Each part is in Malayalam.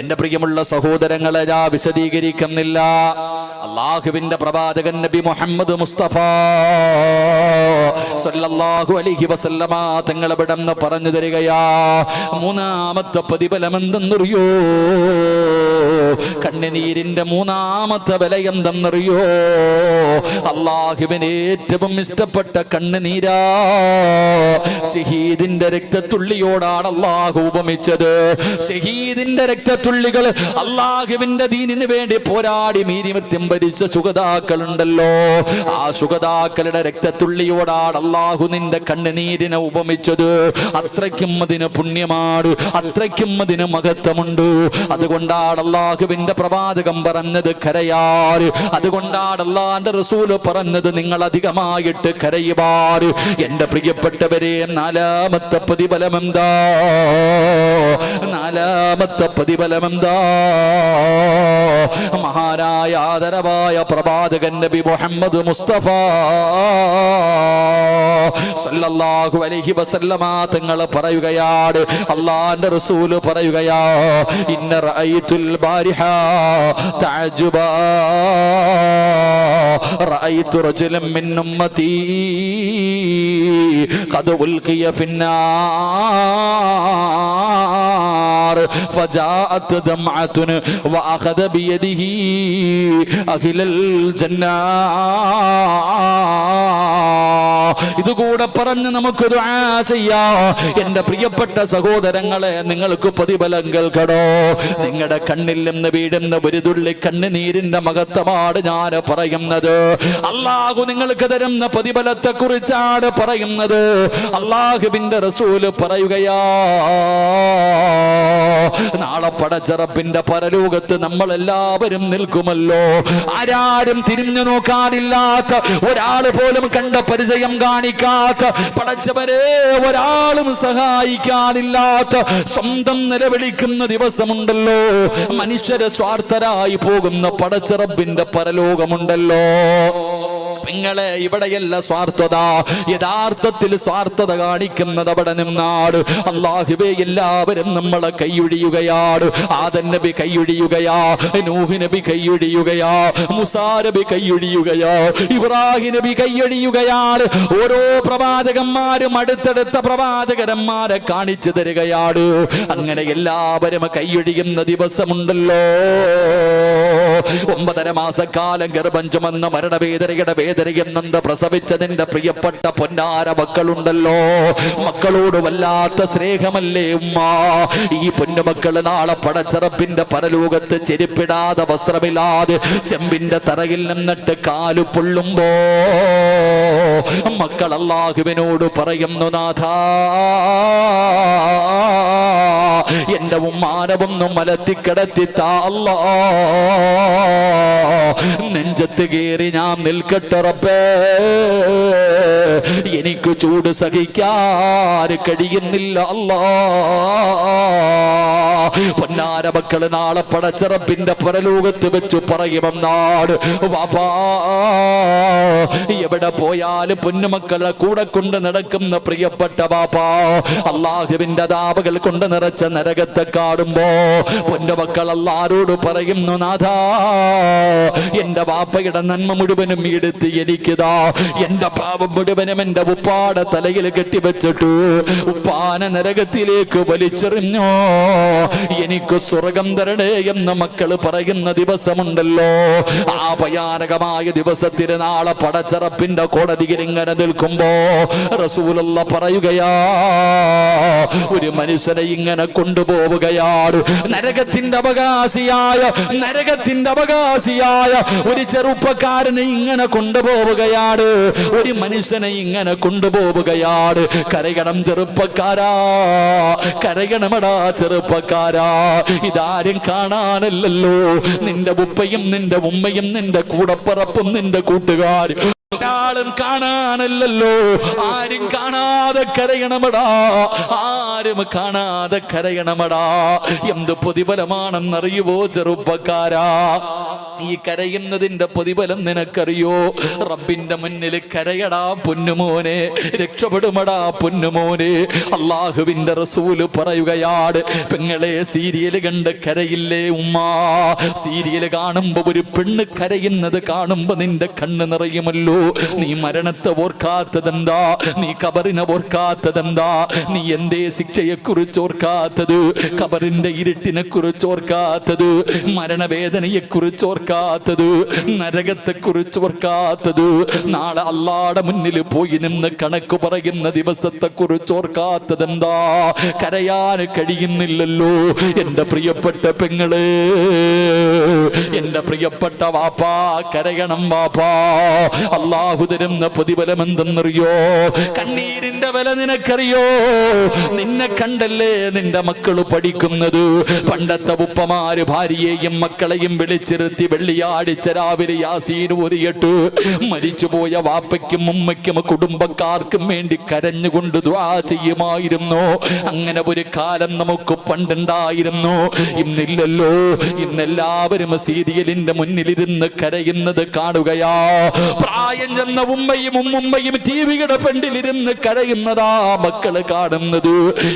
എന്റെ പ്രിയമുള്ള സഹോദരങ്ങളെ ഞാൻ വിശദീകരിക്കുന്നില്ല. അള്ളാഹുവിന്റെ പ്രവാചകൻ നബി മുഹമ്മദ് മുസ്തഫ സല്ലല്ലാഹു അലൈഹി വസല്ലമ തങ്ങൾ ഇവിടെന്ന് പറഞ്ഞു തരികയാ മൂന്നാമത്തെ പ്രതിഫലം എന്തെന്നറിയോ കണ്ണുനീരിന്റെ മൂന്നാമത്തെ വില എന്തെന്നറിയോ? അള്ളാഹുവിന് ഏറ്റവും ഇഷ്ടപ്പെട്ട കണ്ണുനീരാ. ഷഹീദിന്റെ രക്തത്തുള്ളിയോടാണ് അള്ളാഹു ഉപമിച്ചത്. ഷഹീദിന്റെ രക്തത്തുള്ളികൾ അള്ളാഹുവിന്റെ ദീനിന് വേണ്ടി പോരാടി മീരിമത്യം ഭരിച്ച സുഗതാക്കളുണ്ടല്ലോ. ആ സുഗതാക്കളുടെ രക്തത്തുള്ളിയോടാണ് അള്ളാഹു നിന്റെ കണ്ണുനീരിനെ ഉപമിച്ചത്. അത്രയ്ക്കും അതിന് പുണ്യമാണ് അത്രയ്ക്കും അതിന് മഹത്വമുണ്ട്. അതുകൊണ്ടാണ് അള്ളാഹുവിന്റെ പ്രവാചകം പറഞ്ഞത് കരയാറ്. അതുകൊണ്ടാണ് അള്ളാന്റെ റസൂൽ പറഞ്ഞത് നിങ്ങൾ അധികമായിട്ട് കരയുവാറ് എന്റെ പ്രിയപ്പെട്ടവരെ നാലാമത്തെ പ്രതിഫലം എന്താ? നാലാമത്തെ പ്രതിഫലം എന്താ? മഹാനായ ആദരവായ പ്രവാചകൻ നബി മുഹമ്മദ് മുസ്തഫ സല്ലല്ലാഹു അലൈഹി വസല്ലമ തങ്ങൾ പറയുകയാണ്. അള്ളാന്റെ റസൂൽ പറയുകയാ ഇന്ന റഅയ്തുൽ ബാരിഹ തഅജുബാ റഅയ്തു റജുലൻ മിൻ ഉമ്മതി ഖദ് ഉൽഖിയ ഫിന്നാർ فجاءت دمعة وأخذ بيده أهل الجنة ഇതുകൂടെ പറഞ്ഞ് നമുക്ക് ദുആ ചെയ്യാം എന്റെ പ്രിയപ്പെട്ട സഹോദരങ്ങളെ നിങ്ങൾക്ക് പ്രതിഫലം കേൾക്കടോ നിങ്ങളുടെ കണ്ണിൽ നിന്ന് വീടുന്ന ഒരു തുള്ളി കണ്ണുനീരിന്റെ മഹത്വമാണ് ഞാൻ പറയുന്നത്. അള്ളാഹു നിങ്ങൾക്ക് തരുന്ന പ്രതിഫലത്തെ കുറിച്ചാണ് പറയുന്നത്. അള്ളാഹുവിന്റെ റസൂൽ പറയുകയാ നാളെ പടച്ചറപ്പിന്റെ പരലോകത്ത് നമ്മൾ എല്ലാവരും നിൽക്കുമല്ലോ. ആരാരും തിരിഞ്ഞു നോക്കാനില്ലാത്ത ഒരാൾ പോലും കണ്ട പരിചയം കാണിക്കാത്ത പടച്ചവരെ ഒരാളും സഹായിക്കാനില്ലാത്ത സ്വന്തം നിലവിളിക്കുന്ന ദിവസമുണ്ടല്ലോ. മനുഷ്യരെ സ്വാർത്ഥരായി പോകുന്ന പടച്ചിറപ്പിന്റെ പരലോകമുണ്ടല്ലോ. നിങ്ങളെ ഇവിടെയല്ല സ്വാർത്ഥത. യഥാർത്ഥത്തിൽ സ്വാർത്ഥത കാണിക്കുന്നത് അവിടെ നിന്നാണ്. അള്ളാഹുബേ എല്ലാവരും നമ്മളെ കൈയൊഴിയുകയാണ്. ആദൻ നബി കൈയൊഴിയുകയാ നൂഹ് നബി കൈയൊഴിയുകയാ മുസാ നബി കൈയൊഴിയുകയാ ഇബ്രാഹിം നബി കൈയൊഴിയുകയാണ്. ഓരോ പ്രവാചകന്മാരും അടുത്തടുത്ത പ്രവാചകന്മാരെ കാണിച്ചു തരികയാണ്. അങ്ങനെ എല്ലാവരും കൈയൊഴിയുന്ന ദിവസമുണ്ടല്ലോ. ഒമ്പതര മാസക്കാലം ഗർഭം ചുമന്ന മരണവേദനയുടെ വേദനയെന്നത് പ്രസവിച്ചതിന്റെ പ്രിയപ്പെട്ട പൊന്നാര മക്കളുണ്ടല്ലോ. മക്കളോട് വല്ലാത്ത സ്നേഹമല്ലേ ഉമ്മ? ഈ പൊന്നുമക്കൾ നാളെ പടച്ചറപ്പിന്റെ പരലോകത്ത് ചെരുപ്പിടാതെ വസ്ത്രമില്ലാതെ ചെമ്പിന്റെ തറയിൽ നിന്നിട്ട് കാലു പൊള്ളുമ്പോ മക്കൾ അള്ളാഹുവിനോട് പറയുന്നു നാഥാ എന്റെ ഉമ്മാനവും മലത്തി കിടത്തി അല്ലാ. നെഞ്ചത്ത് കയറി ഞാൻ നിൽക്കട്ടറപ്പേ എനിക്ക് ചൂട് സഹിക്കാൻ കഴിയുന്നില്ല അല്ലാ. പൊന്നാര മക്കൾ നാളെ പടച്ചറപ്പിന്റെ വെച്ചു പറയുമ്പം പറയുമെന്നാട് വാപ്പാ എവിടെ പോയാലും പൊന്നുമക്കളെ കൂടെ കൊണ്ട് നടക്കുന്ന പ്രിയപ്പെട്ട വാപ്പാ അള്ളാഹുവിന്റെ ദാപകൾ കൊണ്ട് നിറച്ച നരകത്തെ കാണുമ്പോ പൊന്നുമക്കൾ അല്ലാരോട് പറയുന്നു നാഥാ എന്റെ വാപ്പയുടെ നന്മ മുഴുവനും എടുത്ത് എനിക്കിതാ. എന്റെ പാപം മുഴുവനും എന്റെ ഉപ്പാടെ തലയിൽ കെട്ടിവെച്ചിട്ടു ഉപ്പാന നരകത്തിലേക്ക് വലിച്ചെറിഞ്ഞോ. എനിക്ക് സ്വർഗം തരണേ എന്ന് മക്കൾ പറയുന്ന ദിവസമുണ്ടല്ലോ. ആ ഭയാനകമായ ദിവസത്തിന് നാളെ പടച്ചറപ്പിന്റെ കോടതിയിൽ ഇങ്ങനെ നിൽക്കുമ്പോ റസൂലുള്ള പറയുകയാ ഒരു മനുഷ്യനെ ഇങ്ങനെ കൊണ്ടുപോവുകയാണ് നരകത്തിന്റെ അവകാശിയായ നരകത്തിന്റെ അവകാശിയായ ഒരു ചെറുപ്പക്കാരനെ ഇങ്ങനെ കൊണ്ടുപോവുകയാണ് ഒരു മനുഷ്യനെ ഇങ്ങനെ കൊണ്ടുപോവുകയാണ് കരയണം ചെറുപ്പക്കാരാ കരയണമടാ ചെറുപ്പക്കാരാ. ഇതാരും കാണാനല്ലല്ലോ. നിന്റെ ഉപ്പയും നിന്റെ ഉമ്മയും നിന്റെ കൂടപ്പറപ്പും നിന്റെ കൂട്ടുകാരും ഒരാളും കാണാനല്ലല്ലോ. ആരും കാണാതെ കരയണമടാ. ആരും കാണാതെ കരയണമടാ. എന്ത് പ്രതിഫലമാണെന്നറിയുവോ ചെറുപ്പക്കാരാ? ഈ കരയുന്നതിന്റെ പ്രതിഫലം നിനക്കറിയോ? റബ്ബിന്റെ മുന്നിൽ കരയടാ പൊന്നുമോനെ രക്ഷപ്പെടുമടാ പൊന്നുമോനെ. അള്ളാഹുവിന്റെ റസൂൽ പറയുകയാണ് പെങ്ങളെ സീരിയൽ കണ്ട് കരയില്ലേ ഉമ്മാ? സീരിയൽ കാണുമ്പോ ഒരു പെണ്ണ് കരയുന്നത് കാണുമ്പോ നിന്റെ കണ്ണ് നിറയുമല്ലോ. നീ മരണത്തെ ഓർക്കാത്തതെന്താ? നീ കബറിനെ ഓർക്കാത്തതെന്താ? നീ എന്തേ ശിക്ഷയെ കുറിച്ച് ഓർക്കാത്തത്? കബറിന്റെ ഇരുട്ടിനെ കുറിച്ച് ഓർക്കാത്തത്? മരണവേദനയെ കുറിച്ച് ഓർക്കാത്തത് നരകത്തെ കുറിച്ച് ഓർക്കാത്തത്. നാളെ അള്ളാടെ മുന്നിൽ പോയി നിന്ന് കണക്ക് പറയുന്ന ദിവസത്തെ കുറിച്ച് ഓർക്കാത്തതെന്താ? കരയാൻ കഴിയുന്നില്ലല്ലോ എന്റെ പ്രിയപ്പെട്ട പെങ്ങൾ. എന്റെ പ്രിയപ്പെട്ട വാപ്പാ കരയണം വാപ്പാ. അള്ളാഹു തരുന്ന പ്രതിഫലം എന്തെന്നറിയോ കണ്ണീരിന്റെ വില നിനക്കറിയോ? നിന്നെ കണ്ടല്ലേ നിന്റെ മക്കൾ പഠിക്കുന്നത്? പണ്ടത്തെ ഉപ്പമാര് ഭാര്യയെയും മക്കളെയും വിളിച്ചിരുത്തി വെള്ളിയാഴ്ച രാവിലെ യാസീൻ ഒരിയിട്ട് മരിച്ചുപോയ വാപ്പയ്ക്കും ഉമ്മയ്ക്കും കുടുംബക്കാർക്കും വേണ്ടി കരഞ്ഞുകൊണ്ട് ദ്വാ ചെയ്യുമായിരുന്നു. അങ്ങനെ ഒരു കാലം നമുക്ക് പണ്ടുണ്ടായിരുന്നു. ഇന്നില്ലല്ലോ. ഇന്നെല്ലാവരും സീരിയലിന്റെ മുന്നിലിരുന്ന് കരയുന്നത് കാണുകയാ. പ്രായം ചെന്ന ഉമ്മയും ഉമ്മുമ്മയും ടി വിയുടെ ഫ്രണ്ടിലിരുന്ന് കരയുന്നതാ മക്കൾ കാണുന്നത്.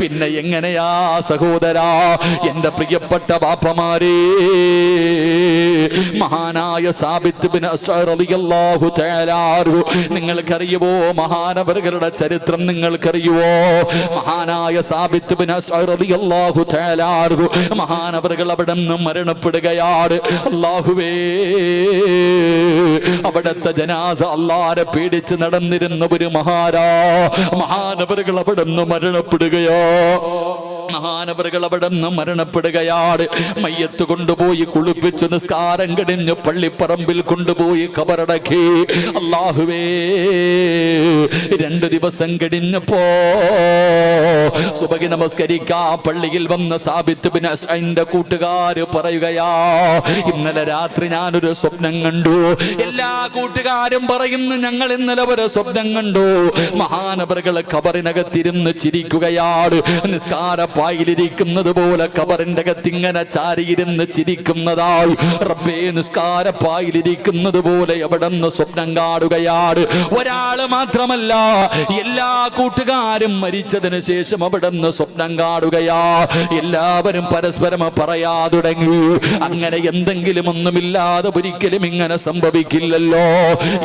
പിന്നെ എങ്ങനെയാ സഹോദരാ എന്റെ പ്രിയപ്പെട്ട ബാപ്പമാരേ മഹാനായ സാബിത്ത് ബിൻ തആല അൻഹു. നിങ്ങൾക്കറിയുമോ മഹാനവറുകളുടെ ചരിത്രം നിങ്ങൾക്കറിയുമോ മഹാനായ സാബിത്ത് ബിൻ തആല അൻഹു. മഹാനവറുകൾ അവിടെ നിന്ന് മരണപ്പെടുകയാണ്. അല്ലാഹുവേ അവിടത്തെ ജനാസ അല്ലാരെ പേടിച്ച് നടന്നിരുന്ന ഒരു മഹാരാ. മഹാനവറുകൾ അവിടെ നിന്ന് മരണപ്പെടുകയോ. മഹാനവറുകൾ അവിടെ നിന്ന് മരണപ്പെടുകയാണ് മയ്യത്ത് കൊണ്ടുപോയി കുളിപ്പിച്ച് നിസ്കാരം കടിഞ്ഞ് പള്ളിപ്പറമ്പിൽ കൊണ്ടുപോയി കബറടക്കി. അള്ളാഹുവേ രണ്ടു ദിവസം കഴിഞ്ഞപ്പോ സുബകി നമസ്കരിക്കാ. പള്ളിയിൽ വന്ന സാബിത്ത് ബിൻ അസ്ഐന്റെ കൂട്ടുകാര് പറയുകയാ ഇന്നലെ രാത്രി ഞാനൊരു സ്വപ്നം കണ്ടു. എല്ലാ കൂട്ടുകാരും പറയുന്നു ഞങ്ങൾ ഇന്നലെ ഒരു സ്വപ്നം കണ്ടു. മഹാനവറുകൾ കബറിനകത്തിരുന്ന് ചിരിക്കുകയാണ്. നിസ്കാര പായിലിരിക്കുന്നത് പോലെ കബറിന്റെ അകത്തിങ്ങനെ ചാരിയിരുന്ന് ചിരിക്കുന്നതായി. റബ്ബേ നിസ്കാര പായിലിരിക്കുന്നത് പോലെ എവിടെ നിന്ന് സ്വപ്നം കാണുകയാണ്. ഒരാൾ മാത്രമല്ല എല്ലാ കൂട്ടുകാരും മരിച്ചതിന് ശേഷം അവിടെ നിന്ന് സ്വപ്നം കാണുകയാ. എല്ലാവരും പരസ്പരം പറയാ തുടങ്ങി. അങ്ങനെ എന്തെങ്കിലും ഒന്നുമില്ലാതെ ഒരിക്കലും ഇങ്ങനെ സംഭവിക്കില്ലല്ലോ.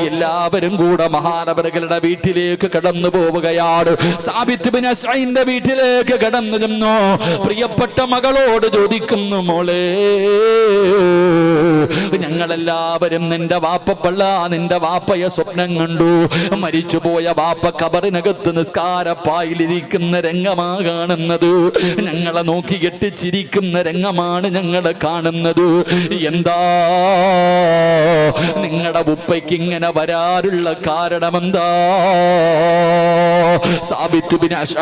എല്ലാവരും കൂടെ മഹാനവരകളുടെ വീട്ടിലേക്ക് കടന്നു പോവുകയാണ്. സാബിത്തുബിന്റെ വീട്ടിലേക്ക് കടന്നു ചെന്നു. പ്രിയപ്പെട്ട മകളോട് ചോദിക്കുന്നു മോളെ ഞങ്ങളെല്ലാവരും നിന്റെ വാപ്പപ്പള്ള നിന്റെ വാപ്പയെ സ്വപ്നം കണ്ടു. മരിച്ചുപോയ വാപ്പ കബറിനകത്ത് നിസ്കാരപ്പായിലിരിക്കുന്ന രംഗമാ കാണുന്നത്. ഞങ്ങളെ നോക്കിയിട്ട് ചിരിക്കുന്ന രംഗമാണ് ഞങ്ങളെ കാണുന്നത്. എന്താ? നിങ്ങളുടെ ഉപ്പയ്ക്ക് ഇങ്ങനെ വരാറുള്ള കാരണമെന്താ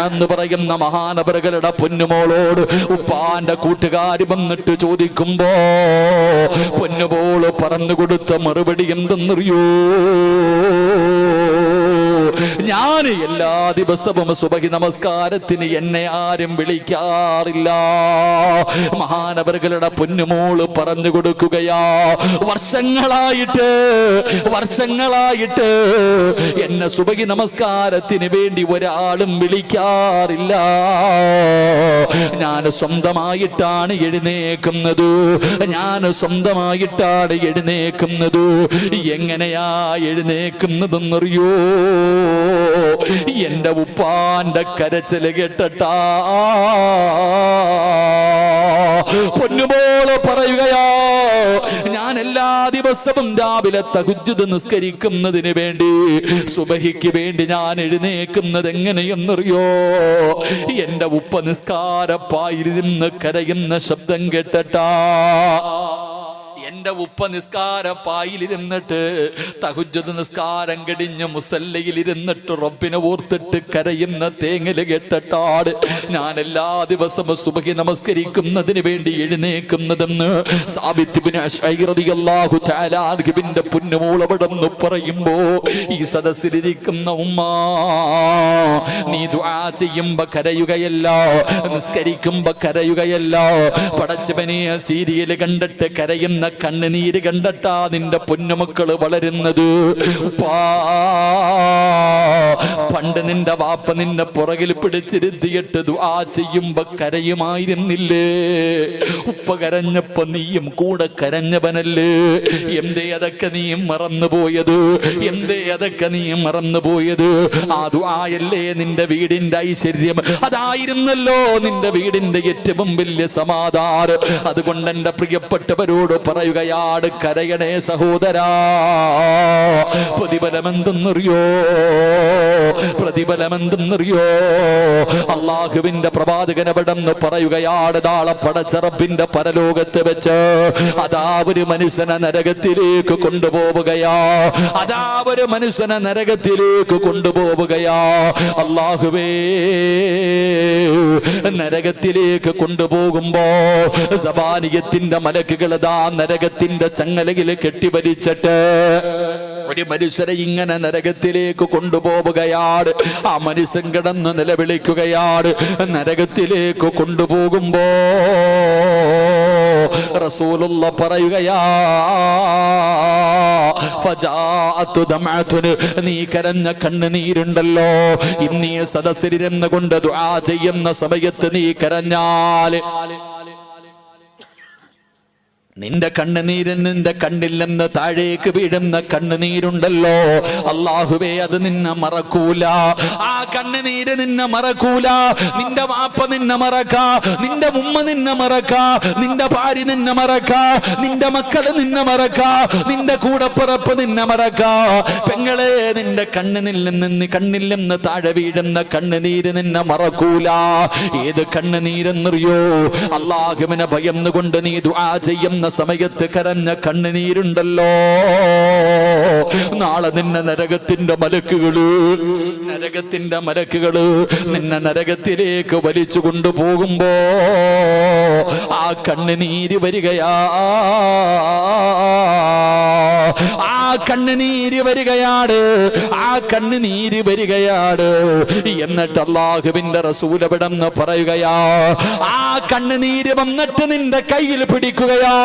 എന്ന് പറയുന്ന മഹാനപരകളുടെ പൊന്നുമോളോട് ഉപ്പാന്റെ കൂട്ടുകാർ വന്നിട്ട് ചോദിക്കുമ്പോ പൊന്നുമോൾ പറഞ്ഞു കൊടുത്ത മറുപടി എന്തെന്നറിയോ? ഞാൻ എല്ലാ ദിവസവും സുബഹി നമസ്കാരത്തിന് എന്നെ ആരും വിളിക്കാറില്ല. മഹാനവറുകളുടെ പൊന്നുമോൾ പറഞ്ഞു കൊടുക്കുകയാ വർഷങ്ങളായിട്ട് വർഷങ്ങളായിട്ട് എന്നെ സുബഹി നമസ്കാരത്തിന് വേണ്ടി ഒരാളും വിളിക്കാറില്ല. ഞാൻ സ്വന്തമായിട്ടാണ് എഴുന്നേക്കുന്നത്. ഞാൻ സ്വന്തമായിട്ടാണ് എഴുന്നേക്കുന്നത്. എങ്ങനെയാ എഴുന്നേക്കുന്നതെന്നറിയോ? എന്റെ ഉപ്പാന്റെ കരച്ചിൽ കേട്ടട്ടാ. പൊന്നുപോലെ പറയുകയാ ഞാൻ എല്ലാ ദിവസവും രാവിലെ തകുജുത് നിസ്കരിക്കുന്നതിന് വേണ്ടി സുബഹിക്ക് വേണ്ടി ഞാൻ എഴുന്നേക്കുന്നത് എങ്ങനെയെന്നറിയോ? എന്റെ ഉപ്പ നിസ്കാരപ്പായിരുന്ന് കരയുന്ന ശബ്ദം കേട്ടട്ടാ. എന്റെ ഉപ്പ നിസ്കാര പായിലിരുന്നിട്ട് തകുജത് നിസ്കാരം കടിഞ്ഞ് മുസല്ലയിലിരുന്നിട്ട് റബ്ബിനെ ഓർത്തിട്ട് കരയുന്ന തേങ്ങൽ കെട്ടട്ടാട് ഞാൻ എല്ലാ ദിവസവും സുബഹി നമസ്കരിക്കുന്നതിന് വേണ്ടി എഴുന്നേക്കുന്നതെന്ന് സാബിത്തിന്റെ അള്ളാഹു താലാർഹിബിന്റെ പുന്നുമൂളപടന്ന് പറയുമ്പോ ഈ സദസ്സിലിരിക്കുന്ന ഉമ്മ നീ ദുആ ചെയ്യുമ്പോ കരയുകയല്ല നിസ്കരിക്കുമ്പോ കരയുകയല്ല പടച്ചവനെ സീരിയൽ കണ്ടിട്ട് കരയുന്ന കണ്ണുനീര് കണ്ടിട്ടാ നിന്റെ പൊന്നുമക്കൾ വളരുന്നത്. പണ്ട് നിന്റെ വാപ്പ നിന്നെ പുറകിൽ പിടിച്ചിരുത്തിയിട്ട് ആ ചെയ്യുമ്പോ കരയുമായിരുന്നില്ലേ? ഉപ്പ കരഞ്ഞപ്പോ നീയും കൂടെ കരഞ്ഞവനല്ലേ? എന്തേ അതൊക്കെ നീ മറന്നുപോയത്? എന്തേ അതൊക്കെ നീ മറന്നുപോയത്? ആ ദുആയല്ലേ നിന്റെ വീടിന്റെ ഐശ്വര്യം. അതായിരുന്നല്ലോ നിന്റെ വീടിന്റെ ഏറ്റവും വലിയ സമാധാനം. അതുകൊണ്ട് എന്റെ പ്രിയപ്പെട്ടവരോട് പറയുകയാണ് കരയണേ സഹോദരാ. പ്രതിഫലമെന്തെന്നറിയോ? പ്രതിഫലമെന്തെന്നറിയോ? അള്ളാഹുവിന്റെ പ്രവാചകൻ എവിടെന്ന് പറയുകയാണ് നാളെ പടച്ചറപ്പിന്റെ പരലോകത്ത് വെച്ച് അതാ ഒരു മനുഷ്യനെ നരകത്തിലേക്ക് കൊണ്ടുപോവുകയാ. അതാ ഒരു മനുഷ്യനെ നരകത്തിലേക്ക് കൊണ്ടുപോവുകയാ. അള്ളാഹുവേ നരകത്തിലേക്ക് കൊണ്ടുപോകുമ്പോ സബാനിയത്തിന്റെ മലക്കുകൾ അതാ നരകത്തിന്റെ ചങ്ങലയിൽ കെട്ടിപരിച്ചിട്ട് ഒരു മനുഷ്യരെ ഇങ്ങനെ നരകത്തിലേക്ക് കൊണ്ടുപോവുകയാണ്. ആ മനുഷ്യൻ കിടന്ന് നിലവിളിക്കുകയാണ്. നരകത്തിലേക്ക് കൊണ്ടുപോകുമ്പോ റസൂലുള്ള പറയുകയാ നീ കരഞ്ഞ കണ്ണുനീരുണ്ടല്ലോ ഇന്നീ സദസ്സിലിരുന്ന് കൊണ്ട് ദുആ ചെയ്യുന്ന സമയത്ത് നീ കരഞ്ഞാൽ നിന്റെ കണ്ണുനീര് നിന്റെ കണ്ണില്ലെന്ന് താഴേക്ക് വീഴുന്ന കണ്ണുനീരുണ്ടല്ലോ. അള്ളാഹുവേ അത് നിന്നെ മറക്കൂല. ആ കണ്ണുനീര് നിന്നെ മറക്കൂല. നിന്റെ വാപ്പ നിന്നെ മറക്ക. നിന്റെ ഉമ്മ നിന്നെ മറക്ക. നിന്റെ ഭാര്യ നിന്നെ മറക്ക. നിന്റെ മക്കൾ നിന്നെ മറക്ക. നിന്റെ കൂടപ്പിറപ്പ് നിന്നെ മറക്ക. പെങ്ങളെ നിന്റെ കണ്ണുനില്ലെന്ന് നിന്ന് കണ്ണില്ലെന്ന് താഴെ വീഴുന്ന കണ്ണുനീര് നിന്നെ മറക്കൂല. ഏത് കണ്ണുനീരെന്നറിയോ? അള്ളാഹുവിനെ ഭയന്നുകൊണ്ട് നീ ദുആ ചെയ്യുന്ന സമയത്ത് കരഞ്ഞ കണ്ണുനീരുണ്ടല്ലോ. നാളെ നിന്നെ നരകത്തിന്റെ മലക്കുകൾ നരകത്തിന്റെ മലക്കുകൾ നിന്നെ നരകത്തിലേക്ക് വലിച്ചു കൊണ്ടുപോകുമ്പോ ആ കണ്ണുനീര് വരികയാ. ആ കണ്ണുനീര് വരികയാണ്. ആ കണ്ണുനീര് വരികയാണ്. എന്നിട്ട് അള്ളാഹുവിന്റെ റസൂലവിടെന്ന് പറയുകയാ ആ കണ്ണുനീര് വന്നിട്ട് നിന്റെ കയ്യിൽ പിടിക്കുകയാ.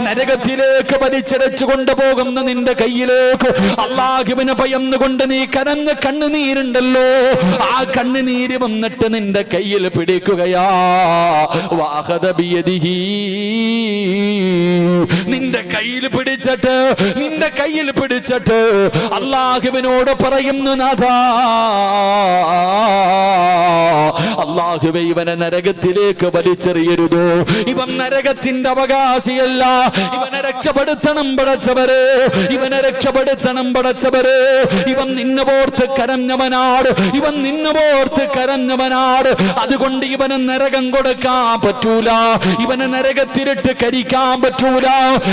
നരകത്തിലേക്ക് വലിച്ചടച്ചു കൊണ്ടുപോകുന്ന നിന്റെ കയ്യിലേക്ക് അള്ളാഹുവിനെ ഭയന്നുകൊണ്ട് നീ കരന്ന് കണ്ണുനീരുണ്ടല്ലോ ആ കണ്ണുനീര് വന്നിട്ട് നിന്റെ കയ്യിൽ പിടിക്കുകയാ. ബിയദിഹി. നിന്റെ കയ്യിൽ പിടിച്ചിട്ട് നിന്റെ കയ്യിൽ പിടിച്ചിട്ട് അള്ളാഹുവിനോട് പറയുന്നു നാഥാ അള്ളാഹുവെ ഇവനെ നരകത്തിലേക്ക് വലിച്ചെറിയരുത്? ഇവൻ നരകത്തിന്റെ അവകാശിയല്ല. ഇവനെ രക്ഷപ്പെടുത്തണം പടച്ചവര്. ഇവനെ രക്ഷപ്പെടുത്തണം പടച്ചവര്. ഇവൻ നിന്നെ പോർത്ത് കരഞ്ഞവനാട്. ഇവൻ നിന്നെ പോർത്ത് കരഞ്ഞവനാട്. അതുകൊണ്ട് ഇവന് നരകം കൊടുക്കാൻ പറ്റൂല. ഇവനെ നരകത്തിരിട്ട് കരിക്കാൻ പറ്റൂല.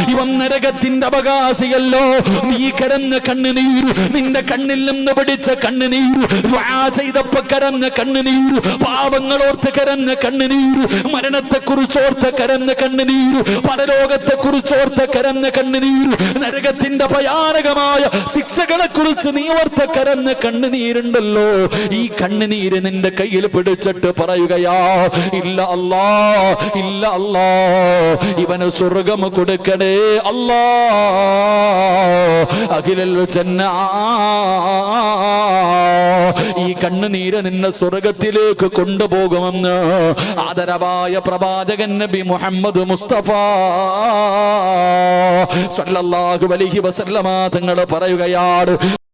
ഇവൻ നരകത്തിന്റെ അവകാശിയല്ലോ. നീ കരഞ്ഞ കണ്ണുനീർ നിന്റെ കണ്ണിൽ നിന്ന് പിടിച്ച കണ്ണുനീർ ചെയ്തപ്പ കരഞ്ഞ കണ്ണുനീർ പാവങ്ങളോർത്ത് കരഞ്ഞ കണ്ണുനീർ മരണത്തെ കുറിച്ചോർത്ത് കരഞ്ഞ കണ്ണുനീർ പരലോകത്തെ കുറിച്ചോർത്ത് കരഞ്ഞ കണ്ണുനീർ നരകത്തിന്റെ ഭയാനകമായ ശിക്ഷകളെ കുറിച്ച് നീ ഓർത്ത കരഞ്ഞ കണ്ണുനീരുണ്ടല്ലോ. ഈ കണ്ണുനീര് നിന്റെ കയ്യിൽ പിടിച്ചിട്ട് പറയുകയാ ഇല്ല അല്ലാ ഇല്ല അല്ലാ ഇവന് സ്വർഗം കൊടുക്കണേ അല്ലാ. അഖിലൽ ജന്ന. ഈ കണ്ണുനീര് നിന്നെ സ്വർഗത്തിലേക്ക് കൊണ്ടുപോകുമെന്ന് ആദരവായ പ്രവാചകൻ നബി മുഹമ്മദ് മുസ്തഫ സല്ലല്ലാഹു അലൈഹി വസല്ലമ തങ്ങൾ പറയുകയാണ്.